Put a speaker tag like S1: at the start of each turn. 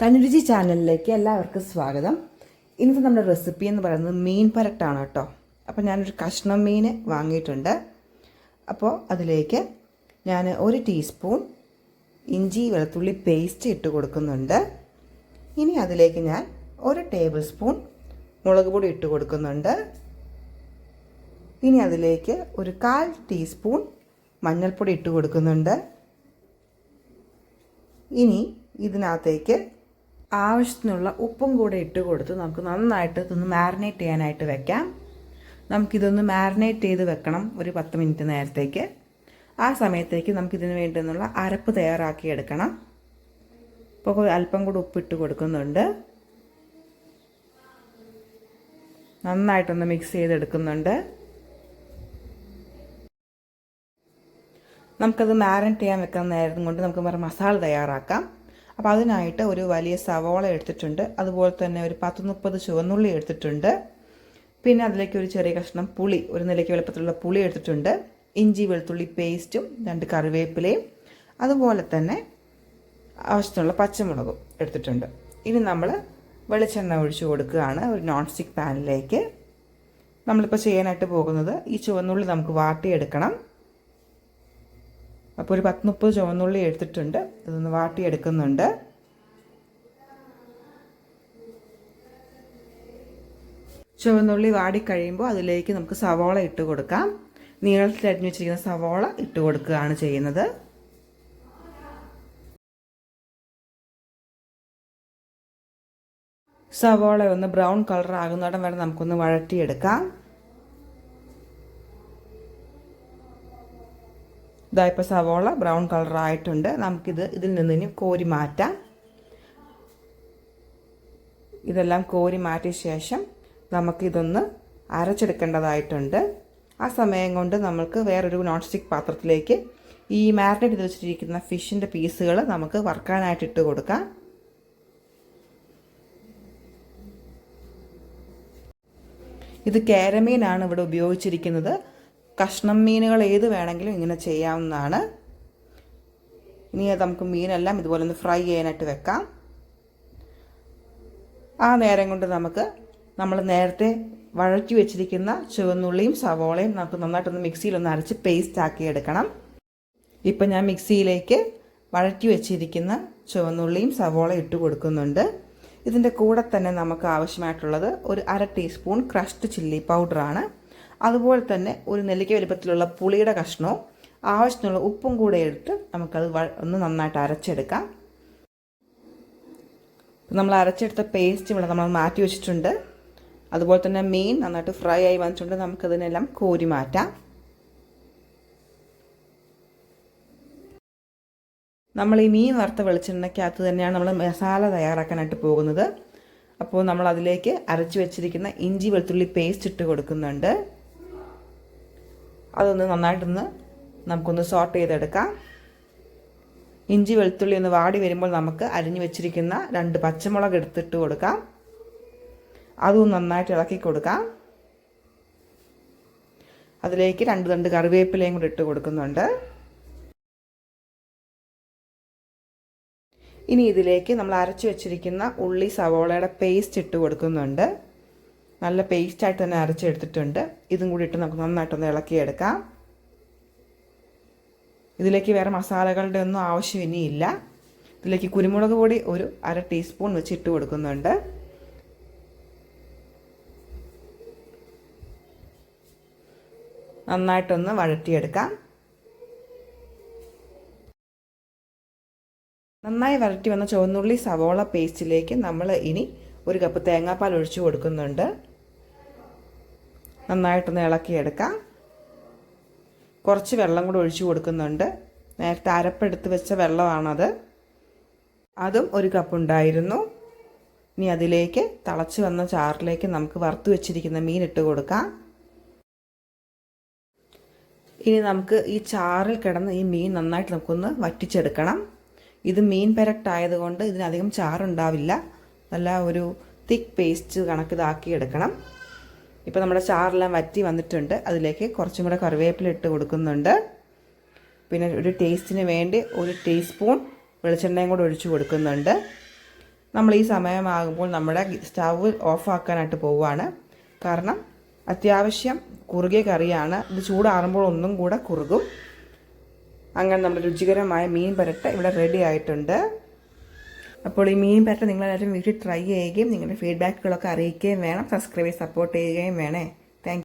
S1: തനുരുചി ചാനലിലേക്ക് എല്ലാവർക്കും സ്വാഗതം. ഇന്നത്തെ നമ്മുടെ റെസിപ്പി എന്ന് പറയുന്നത് മീൻ പരട്ടാണ് കേട്ടോ. അപ്പോൾ ഞാനൊരു കഷ്ണം മീൻ വാങ്ങിയിട്ടുണ്ട്. അപ്പോൾ അതിലേക്ക് ഞാൻ ഒരു ടീസ്പൂൺ ഇഞ്ചി വെളുത്തുള്ളി പേസ്റ്റ് ഇട്ട് കൊടുക്കുന്നുണ്ട്. ഇനി അതിലേക്ക് ഞാൻ ഒരു ടേബിൾ സ്പൂൺ മുളക് പൊടി ഇട്ട് കൊടുക്കുന്നുണ്ട്. ഇനി അതിലേക്ക് ഒരു കാൽ ടീസ്പൂൺ മഞ്ഞൾപ്പൊടി ഇട്ട് കൊടുക്കുന്നുണ്ട്. ഇനി ഇതിനകത്തേക്ക് ആവശ്യത്തിനുള്ള ഉപ്പും കൂടെ ഇട്ട് കൊടുത്ത് നമുക്ക് നന്നായിട്ട് ഇതൊന്ന് മാരിനേറ്റ് ചെയ്യാനായിട്ട് വെക്കാം. നമുക്കിതൊന്ന് മാരിനേറ്റ് ചെയ്ത് വെക്കണം ഒരു പത്ത് മിനിറ്റ് നേരത്തേക്ക്. ആ സമയത്തേക്ക് നമുക്കിതിന് വേണ്ടുന്നുള്ള അരപ്പ് തയ്യാറാക്കി എടുക്കണം. ഇപ്പോൾ അല്പം കൂടെ ഉപ്പിട്ട് കൊടുക്കുന്നുണ്ട്. നന്നായിട്ടൊന്ന് മിക്സ് ചെയ്തെടുക്കുന്നുണ്ട്. നമുക്കത് മാരിനേറ്റ് ചെയ്യാൻ വെക്കുന്ന നേരം കൊണ്ട് നമുക്ക് വേറെ മസാല തയ്യാറാക്കാം. അപ്പോൾ അതിനായിട്ട് ഒരു വലിയ സവോള എടുത്തിട്ടുണ്ട്. അതുപോലെ തന്നെ ഒരു പത്ത് മുപ്പത് ചുവന്നുള്ളി എടുത്തിട്ടുണ്ട്. പിന്നെ അതിലേക്ക് ഒരു ചെറിയ കഷ്ണം പുളി ഒരു നിലയ്ക്ക് വെളുപ്പത്തിലുള്ള പുളി എടുത്തിട്ടുണ്ട്. ഇഞ്ചി വെളുത്തുള്ളി പേസ്റ്റും രണ്ട് കറിവേപ്പിലയും. അതുപോലെ തന്നെ ആവശ്യത്തിനുള്ള പച്ചമുളകും എടുത്തിട്ടുണ്ട്. ഇനി നമ്മൾ വെളിച്ചെണ്ണ ഒഴിച്ചു കൊടുക്കുകയാണ് ഒരു നോൺ സ്റ്റിക്ക് പാനിലേക്ക് നമ്മളിപ്പോൾ ചെയ്യാനായിട്ട് പോകുന്നത് ഈ ചുവന്നുള്ളി നമുക്ക് വാട്ടിയെടുക്കണം. അപ്പോൾ ഒരു പത്ത് മുപ്പത് ചുവന്നുള്ളി എടുത്തിട്ടുണ്ട്. ഇതൊന്ന് വാട്ടിയെടുക്കുന്നുണ്ട്. ചുവന്നുള്ളി വാടിക്കഴിയുമ്പോൾ അതിലേക്ക് നമുക്ക് സവോള ഇട്ട് കൊടുക്കാം. നീളത്തിൽ അരിഞ്ഞു വെച്ചിരിക്കുന്ന സവോള ഇട്ട് കൊടുക്കുകയാണ് ചെയ്യുന്നത്. സവോള ഒന്ന് ബ്രൗൺ കളർ ആകുന്നിടം വരെ നമുക്കൊന്ന് വഴറ്റിയെടുക്കാം. ഇതാ ഇപ്പോൾ സവോള ബ്രൗൺ കളറായിട്ടുണ്ട്. നമുക്കിത് ഇതിൽ നിന്ന് ഇനി കോരി മാറ്റാം. ഇതെല്ലാം കോരി മാറ്റിയ ശേഷം നമുക്കിതൊന്ന് അരച്ചെടുക്കേണ്ടതായിട്ടുണ്ട്. ആ സമയം കൊണ്ട് നമുക്ക് വേറൊരു നോൺ സ്റ്റിക്ക് പാത്രത്തിലേക്ക് ഈ മാരിനേറ്റ് ചെയ്ത് വെച്ചിരിക്കുന്ന ഫിഷിന്റെ പീസുകൾ നമുക്ക് വറുക്കാനായിട്ട് ഇട്ട് കൊടുക്കാം. ഇത് കാരമീനാണ് ഇവിടെ ഉപയോഗിച്ചിരിക്കുന്നത്. കഷ്ണം മീനുകൾ ഏത് വേണമെങ്കിലും ഇങ്ങനെ ചെയ്യാവുന്നതാണ്. ഇനി നമുക്ക് മീനെല്ലാം ഇതുപോലെ ഒന്ന് ഫ്രൈ ചെയ്യാനായിട്ട് വെക്കാം. ആ നേരം കൊണ്ട് നമുക്ക് നമ്മൾ നേരത്തെ വഴറ്റി വെച്ചിരിക്കുന്ന ചുവന്നുള്ളിയും സവോളയും നമുക്ക് നന്നായിട്ടൊന്ന് മിക്സിയിലൊന്ന് അരച്ച് പേസ്റ്റ് ആക്കി എടുക്കണം. ഇപ്പം ഞാൻ മിക്സിയിലേക്ക് വഴറ്റി വെച്ചിരിക്കുന്ന ചുവന്നുള്ളിയും സവോള ഇട്ട് കൊടുക്കുന്നുണ്ട്. ഇതിന്റെ കൂടെ തന്നെ നമുക്ക് ആവശ്യമായിട്ടുള്ളത് ഒരു അര ടീസ്പൂൺ ക്രഷ്ഡ് ചില്ലി പൗഡറാണ് അതുപോലെ തന്നെ ഒരു നെല്ലിക്ക വലിപ്പത്തിലുള്ള പുളിയുടെ കഷ്ണവും ആവശ്യത്തിനുള്ള ഉപ്പും കൂടെ എടുത്ത് നമുക്കത് ഒന്ന് നന്നായിട്ട് അരച്ചെടുക്കാം. നമ്മൾ അരച്ചെടുത്ത പേസ്റ്റ് ഇവിടെ നമ്മൾ മാറ്റി വെച്ചിട്ടുണ്ട്. അതുപോലെ തന്നെ മീൻ നന്നായിട്ട് ഫ്രൈ ആയി വന്നിട്ടുണ്ട്. നമുക്കതിനെല്ലാം കോരി മാറ്റാം. നമ്മൾ ഈ മീൻ വറുത്ത വെളിച്ചെണ്ണയ്ക്കകത്ത് തന്നെയാണ് നമ്മൾ മസാല തയ്യാറാക്കാനായിട്ട് പോകുന്നത്. അപ്പോൾ നമ്മൾ അതിലേക്ക് അരച്ച് വെച്ചിരിക്കുന്ന ഇഞ്ചി വെളുത്തുള്ളി പേസ്റ്റ് ഇട്ട് കൊടുക്കുന്നുണ്ട്. അതൊന്ന് നന്നായിട്ടൊന്ന് നമുക്കൊന്ന് സോർട്ട് ചെയ്തെടുക്കാം. ഇഞ്ചി വെളുത്തുള്ളി ഒന്ന് വാടി വരുമ്പോൾ നമുക്ക് അരിഞ്ഞു വെച്ചിരിക്കുന്ന രണ്ട് പച്ചമുളക് എടുത്തിട്ട് കൊടുക്കാം. അതും നന്നായിട്ട് ഇളക്കി കൊടുക്കാം. അതിലേക്ക് രണ്ട് രണ്ട് കറിവേപ്പിലയും കൂടി ഇട്ട് കൊടുക്കുന്നുണ്ട്. ഇനി ഇതിലേക്ക് നമ്മൾ അരച്ചു വെച്ചിരിക്കുന്ന ഉള്ളി സവോളയുടെ പേസ്റ്റ് ഇട്ട് കൊടുക്കുന്നുണ്ട്. നല്ല പേസ്റ്റായിട്ട് തന്നെ അരച്ചെടുത്തിട്ടുണ്ട്. ഇതും കൂടി ഇട്ട് നമുക്ക് നന്നായിട്ടൊന്ന് ഇളക്കിയെടുക്കാം. ഇതിലേക്ക് വേറെ മസാലകളുടെ ഒന്നും ആവശ്യം ഇനിയില്ല. ഇതിലേക്ക് കുരുമുളക് പൊടി ഒരു അര ടീസ്പൂൺ വെച്ച് ഇട്ട് കൊടുക്കുന്നുണ്ട്. നന്നായിട്ടൊന്ന് വഴറ്റിയെടുക്കാം. നന്നായി വരട്ടി വന്ന ചുവന്നുള്ളി സവോള പേസ്റ്റിലേക്ക് നമ്മൾ ഇനി ഒരു കപ്പ് തേങ്ങാപ്പാൽ ഒഴിച്ചു കൊടുക്കുന്നുണ്ട്. നന്നായിട്ടൊന്ന് ഇളക്കിയെടുക്കാം. കുറച്ച് വെള്ളം കൂടെ ഒഴിച്ചു കൊടുക്കുന്നുണ്ട്. നേരത്തെ അരപ്പെടുത്ത് വെച്ച വെള്ളമാണത്. അതും ഒരു കപ്പ് ഉണ്ടായിരുന്നു. ഇനി അതിലേക്ക് തിളച്ച് വന്ന ചാറിലേക്ക് നമുക്ക് വറുത്ത് വെച്ചിരിക്കുന്ന മീൻ ഇട്ട് കൊടുക്കാം. ഇനി നമുക്ക് ഈ ചാറിൽ കിടന്ന് ഈ മീൻ നന്നായിട്ട് നമുക്കൊന്ന് വറ്റിച്ചെടുക്കണം. ഇത് മീൻ പെരട്ടായതുകൊണ്ട് ഇതിനധികം ചാറുണ്ടാവില്ല. നല്ല ഒരു തിക്ക് പേസ്റ്റ് കണക്ക് ഇതാക്കി എടുക്കണം ഇപ്പോൾ നമ്മുടെ ചാറെല്ലാം വറ്റി വന്നിട്ടുണ്ട്. അതിലേക്ക് കുറച്ചും കൂടെ കറിവേപ്പില ഇട്ട് കൊടുക്കുന്നുണ്ട്. പിന്നെ ഒരു ടേസ്റ്റിന് വേണ്ടി ഒരു ടീസ്പൂൺ വെളിച്ചെണ്ണയും കൂടെ ഒഴിച്ച് കൊടുക്കുന്നുണ്ട്. നമ്മൾ ഈ സമയമാകുമ്പോൾ നമ്മുടെ സ്റ്റവ് ഓഫാക്കാനായിട്ട് പോവുകയാണ്. കാരണം അത്യാവശ്യം കുറുകിയ കറിയാണ്. ഇത് ചൂടാറുമ്പോൾ ഒന്നും കൂടെ കുറുകും. അങ്ങനെ നമ്മുടെ രുചികരമായ മീൻ പരട്ട് ഇവിടെ റെഡി ആയിട്ടുണ്ട്. അപ്പോൾ ഈ മീൻ പരട്ട് നിങ്ങളെല്ലാവരും വീട്ടിൽ ട്രൈ ചെയ്യുകയും നിങ്ങളുടെ ഫീഡ്ബാക്കുകളൊക്കെ അറിയിക്കുകയും വേണം സബ്സ്ക്രൈബ് സപ്പോർട്ട് ചെയ്യുകയും വേണേ.